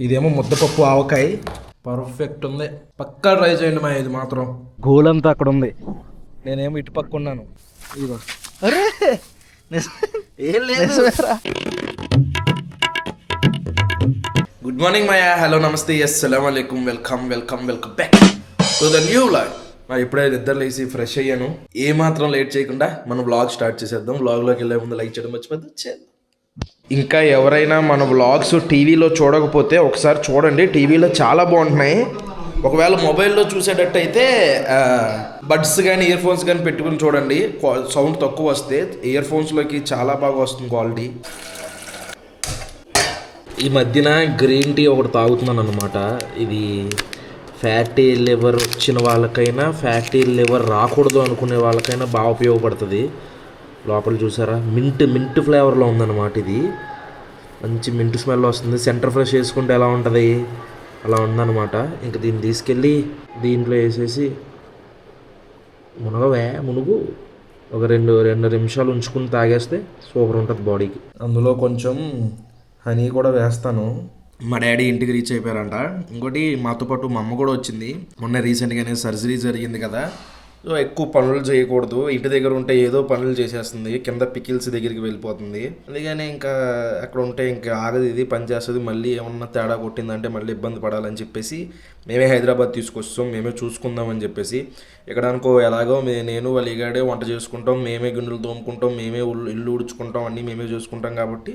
ఇదేమో ముద్దపప్పు ఆవకాయ. పర్ఫెక్ట్ ఉంది. పక్కా ట్రై చేయండి మా ఇది మాత్రం. గోలంతా అక్కడ ఉంది. నేనేమో ఇటు పక్క ఉన్నాను. ఇదిగో. అరే! ఏం లేదు. గుడ్ మార్నింగ్ మాయా హలో నమస్తే అస్సలం అలైకుమ్ welcome welcome welcome back to the new log మరి ఇప్పుడే నిద్ర లేసి ఫ్రెష్ అయ్యాను. ఏ మాత్రం లేట్ చేయకుండా మనం వ్లాగ్ స్టార్ట్ చేసేద్దాం. వ్లాగ్లోకి వెళ్ళే ముందు లైక్ చేయడం మర్చిపోద్దు చేద్దాం. ఇంకా ఎవరైనా మన వ్లాగ్స్ టీవీలో చూడకపోతే ఒకసారి చూడండి. టీవీలో చాలా బాగుంటున్నాయి. ఒకవేళ మొబైల్లో చూసేటట్టయితే బడ్స్ కానీ ఇయర్ ఫోన్స్ కానీ పెట్టుకుని చూడండి. సౌండ్ తక్కువ వస్తే ఇయర్ ఫోన్స్లోకి చాలా బాగా వస్తుంది క్వాలిటీ. ఈ మధ్యన గ్రీన్ టీ ఒకటి తాగుతున్నాను అనమాట ఇది ఫ్యాటీ లివర్ వచ్చిన వాళ్ళకైనా ఫ్యాటీ లివర్ రాకూడదు అనుకునే వాళ్ళకైనా బాగా ఉపయోగపడుతుంది. లోపల చూసారా? మింట్ మింట్ ఫ్లేవర్లో ఉందన్నమాట ఇది. మంచి మింట్ స్మెల్ వస్తుంది. సెంటర్ ఫ్రెష్ వేసుకుంటే ఎలా ఉంటుంది? అలా ఉందన్నమాట. ఇంక దీన్ని తీసుకెళ్ళి దీంట్లో వేసేసి మునగవే మునుగు. ఒక రెండు రెండు నిమిషాలు ఉంచుకుని తాగేస్తే సూపర్ ఉంటుంది బాడీకి. అందులో కొంచెం హనీ కూడా వేస్తాను. మా డాడీ ఇంటికి రీచ్ అయిపోయారంట. ఇంకోటి మాతో పాటు మా అమ్మ కూడా వచ్చింది. మొన్న రీసెంట్గానే సర్జరీ జరిగింది కదా. సో ఎక్కువ పనులు చేయకూడదు. ఇంటి దగ్గర ఉంటే ఏదో పనులు చేసేస్తుంది. కింద పికిల్స్ దగ్గరికి వెళ్ళిపోతుంది. అందుకని ఇంకా అక్కడ ఉంటే ఇంకా ఆగదు. ఇది పని చేస్తుంది. మళ్ళీ ఏమన్నా తేడా కొట్టిందంటే మళ్ళీ ఇబ్బంది పడాలని చెప్పేసి మేమే హైదరాబాద్ తీసుకొస్తాం. మేమే చూసుకుందామని చెప్పేసి. ఇక్కడ అనుకో ఎలాగో మే నేను వాళ్ళిగాడే వంట చేసుకుంటాం. మేమే గిన్నెలు తోముకుంటాం. మేమే ఇల్లు ఉడుచుకుంటాం. అన్నీ మేమే చూసుకుంటాం కాబట్టి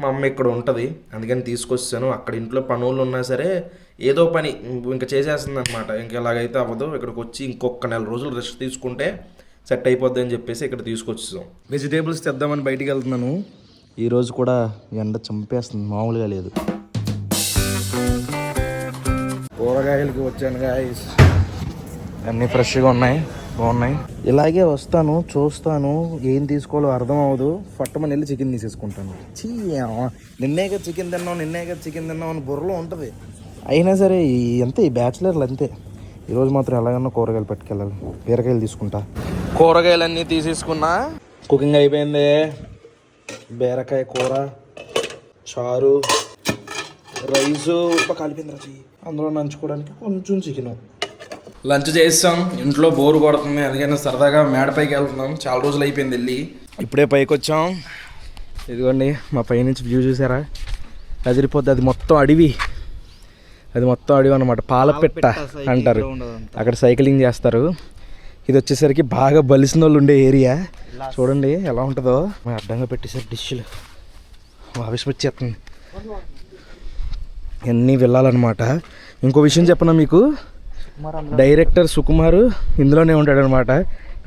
మా అమ్మ ఇక్కడ ఉంటుంది. అందుకని తీసుకొచ్చాను అక్కడ ఇంట్లో పనులు ఉన్నా సరే ఏదో పని ఇంకా చేసేస్తుంది అనమాట ఇంకా ఎలాగైతే అవ్వదు ఇక్కడికి వచ్చి ఇంకొక నెల రోజులు రెస్ట్ తీసుకుంటే సెట్ అయిపోద్ది అని చెప్పేసి ఇక్కడ తీసుకొచ్చాం వెజిటేబుల్స్ తెద్దామని బయటికి వెళ్తున్నాను. ఈరోజు కూడా ఎండ చంపేస్తుంది మామూలుగా లేదు. కూరగాయలకి వచ్చాను గాయస్ అన్నీ ఫ్రెష్గా ఉన్నాయి బాగున్నాయి. ఇలాగే వస్తాను చూస్తాను ఏం తీసుకోవాలో అర్థం అవ్వదు. ఫట్టమని వెళ్ళి చికెన్ తీసేసుకుంటాను. చీ నిన్నేగా చికెన్ తిన్నావు నిన్నేగా చికెన్ తిన్నావు అని బుర్రలో ఉంటుంది. అయినా సరే ఈ అంతే ఈ బ్యాచిలర్లు అంతే. ఈరోజు మాత్రం ఎలాగన్నా కూరగాయలు పట్టుకెళ్ళాలి. బీరకాయలు తీసుకుంటా. కూరగాయలన్నీ తీసేసుకున్నా. కుకింగ్ అయిపోయింది. బీరకాయ కూర చారు రైసు. ఉప్పు కలిపింది రచి అందులో నంచుకోవడానికి కొంచెం చికెన్ లంచ్ చేస్తాం ఇంట్లో బోర్ కొడుతుంది. అందుకని సరదాగా మేడపైకి వెళ్తున్నాం. చాలా రోజులు అయిపోయింది వెళ్ళి. ఇప్పుడే పైకి వచ్చాం. ఇదిగోండి మా పైనుంచి వ్యూ చూసారా? అదిరిపోద్ది అది మొత్తం అడవి. అది మొత్తం అడవి అనమాట పాలపెట్ట అంటారు. అక్కడ సైక్లింగ్ చేస్తారు. ఇది వచ్చేసరికి బాగా బలిసిన వాళ్ళు ఉండే ఏరియా చూడండి ఎలా ఉంటుందో. అడ్డంగా పెట్టేసారు డిష్లు. ఆవిష్పచ్చేస్తుంది ఇవన్నీ వెళ్ళాలన్నమాట. ఇంకో విషయం చెప్పనా మీకు? డైరెక్టర్ సుకుమార్ ఇందులోనే ఉంటాడనమాట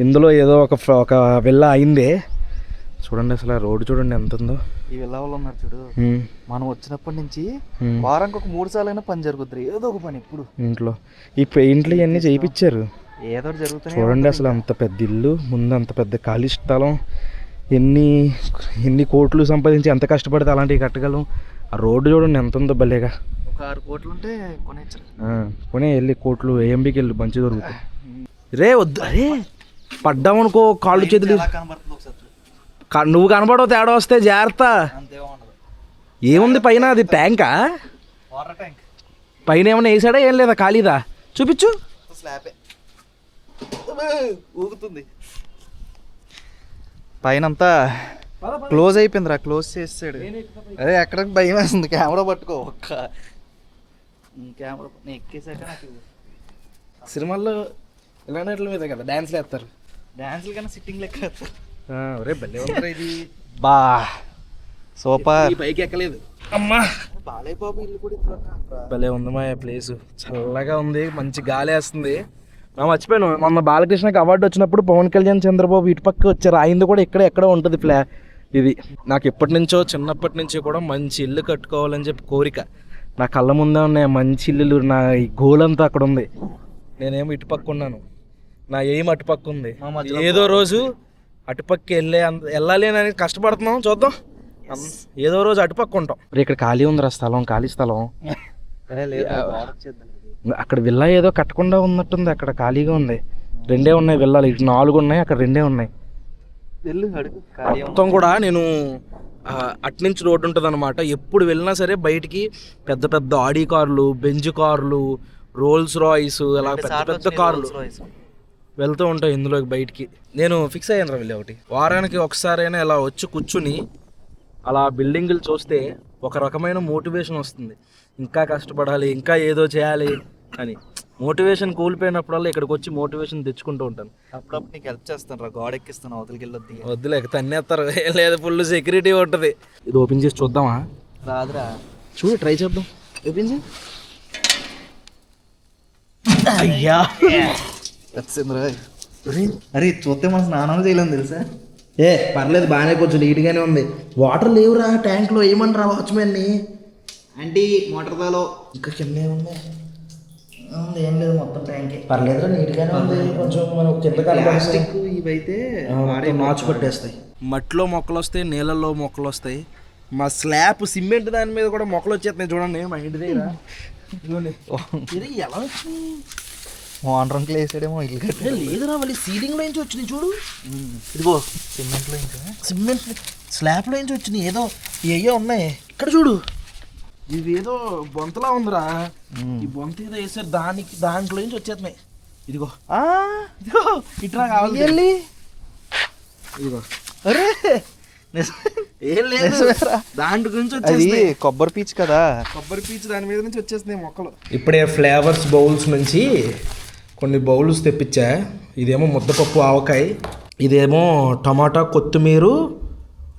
ఇందులో ఏదో ఒక ఒక వెళ్ళ అయిందే. చూడండి అసలు ఆ రోడ్డు చూడండి ఎంత ఉందో ఈ వెళ్ళవాళ్ళు ఉన్నారు చూడు. మనం వచ్చినప్పటి నుంచి. వారానికి ఒక మూడు సార్లు అయినా పని జరుగుతుంది ఏదో ఒక పని ఇప్పుడు. ఇంట్లో. ఈ పెయింట్లు ఇవన్నీ చేయించారు ఏదో ఒకటి జరుగుతూనే చూడండి అసలు అంత పెద్ద ఇల్లు ముందు అంత పెద్ద ఖాళీ స్థలం. ఎన్ని ఎన్ని కోట్లు సంపాదించి ఎంత కష్టపడితే అలాంటివి కట్టగలం. ఆ రోడ్డు చూడండి ఎంత ఉందో భలేగా. ఒక ఆరు కోట్లు ఉంటే ఆ, కొనే వెళ్ళి కోట్లు ఏఎంబికి వెళ్ళి మంచి దొరుకుతాయి. రే వద్దు. అరే పడ్డామనుకో కాళ్ళు చేతులు కనబడుతుంది ఒకసారి నువ్వు కనబడవు తేడా వస్తే జాగ్రత్త. ఏముంది పైన అది ట్యాంకా? Water tank. పైన ఏమైనా వేసాడా? ఏం లేదా? ఖాళీదా? చూపించు. ఊగుతుంది. పైన అంతా క్లోజ్ అయిపోయిందిరా క్లోజ్ చేసాడు అదే ఎక్కడికి భయం వేస్తుంది? కెమెరా పట్టుకో ఒక్క. కెమెరా నేను ఎక్కేసాక సినిమాల్లో ఇలాంటి మీద కదా డ్యాన్స్లు వేస్తారు. డాన్సులు కన్నా సిట్టింగ్ లెక్క రే బా సూపర్. పైకి ఎక్కలేదు. అమ్మా. భలే ఉంది మా ప్లేస్. చల్లగా ఉంది మంచి గాలి వేస్తుంది. నా మర్చిపోయాను మొన్న బాలకృష్ణకి అవార్డు వచ్చినప్పుడు పవన్ కళ్యాణ్ చంద్రబాబు ఇటు పక్క వచ్చారు. ఆయనది కూడా ఇక్కడ ఎక్కడ ఉంటుంది ఫ్లా ఇది. నాకు ఎప్పటి నుంచో చిన్నప్పటి నుంచి కూడా మంచి ఇల్లు కట్టుకోవాలని చెప్పి కోరిక. నా కళ్ళ ముందే ఉన్నాయి మంచి ఇల్లులు నా ఈ గోలంతా అక్కడ ఉంది. నేనేమో ఇటు పక్క ఉన్నాను. నా ఏం అటుపక్క ఉంది? ఏదో రోజు అటుపక్క వెళ్ళే అంత వెళ్ళాలి అని కష్టపడుతున్నాం చూద్దాం. ఏదో రోజు అటుపక్క ఉంటాం. ఇక్కడ ఖాళీ ఉందిరా స్థలం ఖాళీ స్థలం. అక్కడ విల్లా ఏదో కట్టకుండా ఉన్నట్టుంది అక్కడ ఖాళీగా ఉంది. రెండే ఉన్నాయి విల్లాలు ఇటు నాలుగు ఉన్నాయి అక్కడ రెండే ఉన్నాయి. మొత్తం కూడా నేను అట్నుంచి రోడ్డు ఉంటుంది అనమాట ఎప్పుడు వెళ్ళినా సరే బయటికి పెద్ద పెద్ద ఆడి కార్లు బెంజ్ కార్లు రోల్స్ రాయిస్ అలా పెద్ద పెద్ద కార్లు. వెళ్తూ ఉంటాయి ఇందులోకి బయటికి. నేను ఫిక్స్ అయ్యాను రా వెళ్ళి ఒకటి. వారానికి ఒకసారైనా ఇలా వచ్చి కూర్చుని అలా బిల్డింగులు చూస్తే ఒక రకమైన మోటివేషన్ వస్తుంది. ఇంకా కష్టపడాలి ఇంకా ఏదో చేయాలి అని. మోటివేషన్ కూలిపోయినప్పుడల్లా ఇక్కడికి వచ్చి మోటివేషన్ తెచ్చుకుంటూ ఉంటాను. అప్పుడప్పుడు నీకు హెల్ప్ చేస్తాను రా. గోడ ఎక్కిస్తాను అవతలికి వెళ్ళొద్ది వద్దులే తన్నేస్తారు లేదు ఫుల్ సెక్యూరిటీ ఉంటుంది. ఇది ఓపెన్ చేసి చూద్దామా? రాదురా. చూడు ట్రై చేద్దాం. ఓపెన్ చేయి. అయ్యా. అరే చూస్తే మన స్నానం చేయలేము తెలుసా? ఏ పర్లేదు బాగానే కొంచెం నీట్గానే ఉంది. వాటర్ లేవురా ట్యాంక్లో ఏమనరా వాచ్మెన్ని? అంటే మోటార్ దాలో ఇంకా కింద ఉంది ఉంది, ఏం లేదు మొత్తం ట్యాంకే. పర్లేదురా నీట్గానే ఉంది కొంచెం మనం కింద ప్లాస్టిక్ ఇవైతే నాచు పట్టేస్తాయి. మట్టిలో మొక్కలు వస్తాయి నీళ్ళల్లో మొక్కలు వస్తాయి. మా స్లాబ్ సిమెంట్ దాని మీద కూడా మొక్కలు వచ్చేస్తున్నాయి చూడండి మా ఇంటి దగ్గర. ఇదిగోండి. ఇది ఎలా వచ్చింది? అంకులు వేసాడేమో ఇల్లు కట్టి లేదురా మళ్ళీ సీలింగ్లో నుంచి వచ్చినాయి చూడు. ఇదిగో. సిమెంట్లో ఇంకా సిమెంట్ స్లాబ్లో నుంచి వచ్చినాయి. ఏదో ఏయో ఉన్నాయి. ఇక్కడ చూడు. ఇది ఏదో బొంతలా ఉందిరా. ఈ బొంత ఏదో వేసారు. దానికి దాంట్లో నుంచి వచ్చేస్తున్నాయి. ఇదిగో. ఇదిగో. ఇట్లా కావాలి ఇదిగో. అరే! ఏం లేదు. నుంచి అది వచ్చేస్తాయి కొబ్బరి పీచు కదా. కొబ్బరి పీచు దాని మీద నుంచి వచ్చేస్తున్నాయి మొక్కలు. ఇప్పుడే ఫ్లేవర్స్ బౌల్స్ నుంచి కొన్ని బౌల్స్ తెప్పించా. ఇదేమో ముద్దపప్పు ఆవకాయ. ఇదేమో టమాటా కొత్తిమీర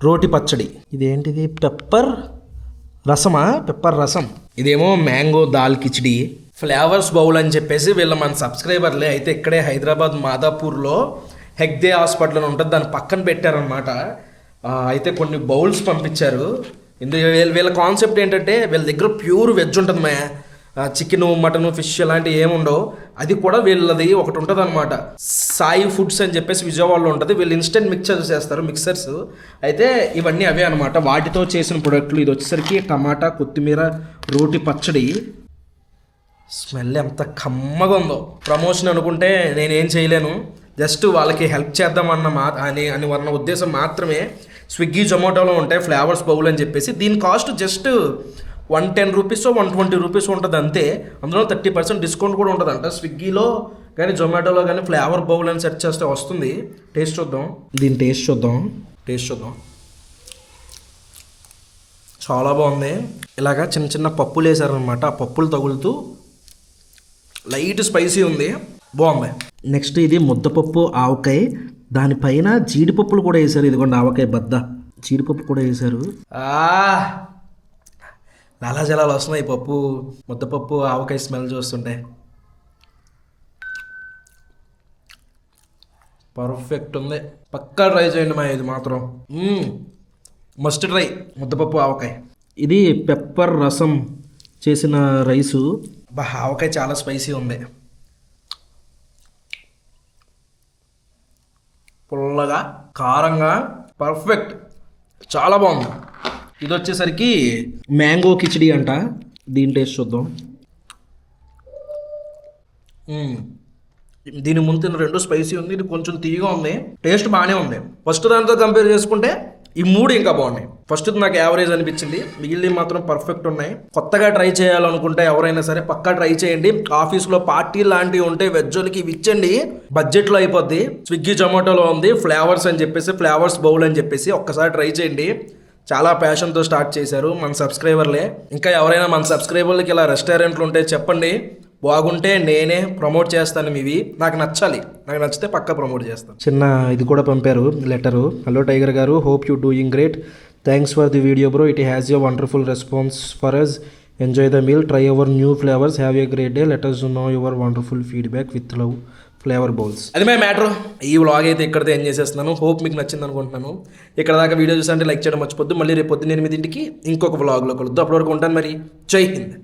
రోటి పచ్చడి. ఇదేంటిది? పెప్పర్ రసమా? పెప్పర్ రసం. ఇదేమో mango dal khichdi. Flavours bowl అని చెప్పేసి వీళ్ళ మన సబ్స్క్రైబర్లే అయితే ఇక్కడే హైదరాబాద్ మాదాపూర్లో హెగ్దే హాస్పిటల్ అని ఉంటుంది. దాని పక్కన పెట్టారనమాట అయితే కొన్ని బౌల్స్ పంపించారు. ఇందు వీళ్ళ వీళ్ళ కాన్సెప్ట్ ఏంటంటే వీళ్ళ దగ్గర ప్యూర్ వెజ్ ఉంటుంది మే చికెన్ మటన్ ఫిష్ అలాంటివి ఏముండవు. అది కూడా వీళ్ళది ఒకటి ఉంటుంది అనమాట సాయి ఫుడ్స్ అని చెప్పేసి విజయవాడలో ఉంటుంది. వీళ్ళు ఇన్స్టెంట్ మిక్చర్స్ చేస్తారు మిక్సర్స్ అయితే ఇవన్నీ అవే అనమాట వాటితో చేసిన ప్రొడక్ట్లు ఇది వచ్చేసరికి టమాటా కొత్తిమీర రోటి పచ్చడి. స్మెల్ ఎంత కమ్మగా ఉందో. ప్రమోషన్ అనుకుంటే నేనేం చేయలేను. జస్ట్ వాళ్ళకి హెల్ప్ చేద్దామన్న మా అని అని అన్న ఉద్దేశం మాత్రమే. స్విగ్గీ జొమాటోలో ఉంటాయి ఫ్లేవర్స్ బౌల్ అని చెప్పేసి. దీని cost just one ten rupees one twenty rupees ఉంటుంది అంతే. అందులో థర్టీ పర్సెంట్ డిస్కౌంట్ కూడా ఉంటుందంట స్విగ్గీలో కానీ జొమాటోలో కానీ ఫ్లేవర్ బౌల్ అని సెర్చ్ చేస్తే వస్తుంది. టేస్ట్ చూద్దాం. దీని టేస్ట్ చూద్దాం. టేస్ట్ చూద్దాం. చాలా బాగుంది. ఇలాగా చిన్న చిన్న పప్పులు వేసారనమాట. ఆ పప్పులు తగులుతూ లైట్ స్పైసీ ఉంది. బాగుంది. నెక్స్ట్ ఇది ముద్దపప్పు ఆవకాయ. దానిపైన జీడిపప్పులు కూడా వేసారు ఇదిగోండి ఆవకాయ బద్ద. జీడిపప్పు కూడా వేసారు లాలా జలాలు వస్తున్నాయి ఈ పప్పు ముద్దపప్పు ఆవకాయ స్మెల్ చూస్తుంటే. పర్ఫెక్ట్ ఉంది. పక్కా ట్రై చేయండి మా ఇది మాత్రం. మస్ట్ ట్రై ముద్దపప్పు ఆవకాయ. ఇది పెప్పర్ రసం చేసిన రైసు. బా ఆవకాయ చాలా స్పైసీ ఉంది. పుల్లగా కారంగా పర్ఫెక్ట్ చాలా బాగుంది. ఇది వచ్చేసరికి మ్యాంగో కిచిడి అంట. దీని టేస్ట్ చూద్దాం. దీని ముందు తిన్న రెండు స్పైసీ ఉంది. ఇది కొంచెం తీయగా ఉంది. టేస్ట్ బాగానే ఉంది. ఫస్ట్ దాంతో కంపేర్ చేసుకుంటే ఈ మూడు ఇంకా బాగున్నాయి. ఫస్ట్ నాకు యావరేజ్ అనిపించింది. మిగిలినవి మాత్రం పర్ఫెక్ట్ ఉన్నాయి. కొత్తగా ట్రై చేయాలనుకుంటే ఎవరైనా సరే పక్కా ట్రై చేయండి. ఆఫీస్లో పార్టీ లాంటివి ఉంటే వెజ్జోలకి ఇవి ఇచ్చండి బడ్జెట్లో అయిపోద్ది. స్విగ్గీ జొమాటోలో ఉంది. ఫ్లేవర్స్ అని చెప్పేసి ఫ్లేవర్స్ బౌల్ అని చెప్పేసి ఒక్కసారి ట్రై చేయండి. చాలా ప్యాషన్తో స్టార్ట్ చేశారు మన సబ్స్క్రైబర్లే ఇంకా ఎవరైనా మన సబ్స్క్రైబర్లకి ఇలా రెస్టారెంట్లు ఉంటే చెప్పండి. బాగుంటే నేనే ప్రమోట్ చేస్తాను ఇవి నాకు నచ్చాలి. నాకు నచ్చితే పక్కా ప్రమోట్ చేస్తాను. చిన్న ఇది కూడా పంపారు లెటరు హలో టైగర్ గారు. Hope you doing great thanks for the video bro it has you wonderful response for us enjoy the meal try our new flavours have a great day let us know your wonderful feedback with love flavour bowls. అది మే matter. ఈ vlog అయితే ఇక్కడితో enjoy చేసేస్తున్నాను. Hope మీకు నచ్చింది అనుకుంటున్నాను. ఇక్కడ దాకా వీడియో చూసంటే లైక్ చేయడం మర్చిపోద్దు. మళ్ళీ రేపు పొద్దున్న ఎనిమిదింటికి ఇంకొక వ్లాగ్లో కలుద్దాం. అప్పటివరకు ఉంటాను మరి. జై హింద్.